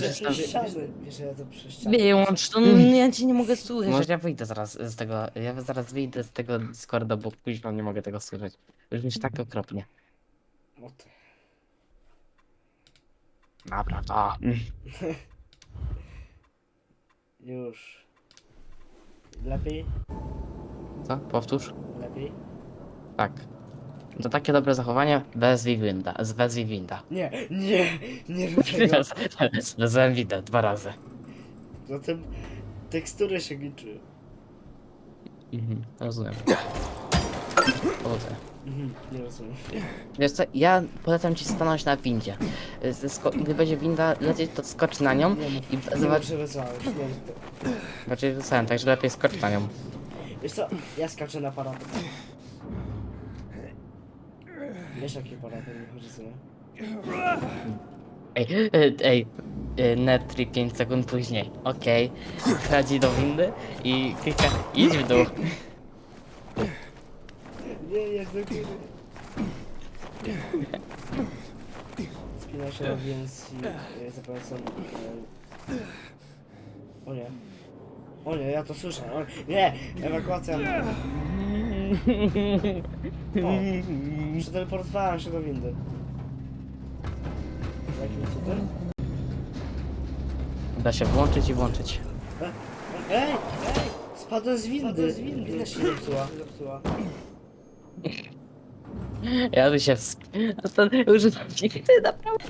Wiesz, Wiesz, że ja to. Wyłącz to, no, ja ci nie mogę słuchać. Może ja wyjdę zaraz z tego, ja zaraz wyjdę z tego Discorda, bo później nie mogę tego słyszeć. Brzmi tak okropnie. O ty. Naprawdę. Już. Lepiej? Co? Powtórz? Lepiej? Tak. To takie dobre zachowanie, wezwij winda, z wezwij winda. Nie, nie, nie rób tego. Wezwałem dwa razy. Zatem tekstury się liczy. Mhm, rozumiem. Powodzenia. Mhm, nie rozumiem. Wiesz co, ja polecam ci stanąć na windzie. Y, sko- Gdy będzie winda lecieć, to skocz na nią Nie mów, i nie zobacz... mów, że wezwałeś. Nie, to... Znaczy wysłałem, także lepiej skocz na nią. Wiesz co, ja skaczę na parapet. Wiesz jaki parapet mi chodzi? Ej, y, ej, y, Netri 5 sekund później. Okej. Wchodzi do windy i klika idź w dół. Nie, jest do góry. Spina się więc i e, zapraszam. E... O nie. O nie, ja to słyszę. O, nie! Ewakuacja. O, przeteleportowałem się do windy. Jakim cudem? Da się włączyć i włączyć. E, Ej! Ej! Spadłem z windy. z windy. Winda się zepsuła. zepsuła. Ja by się. To używam windy, naprawdę.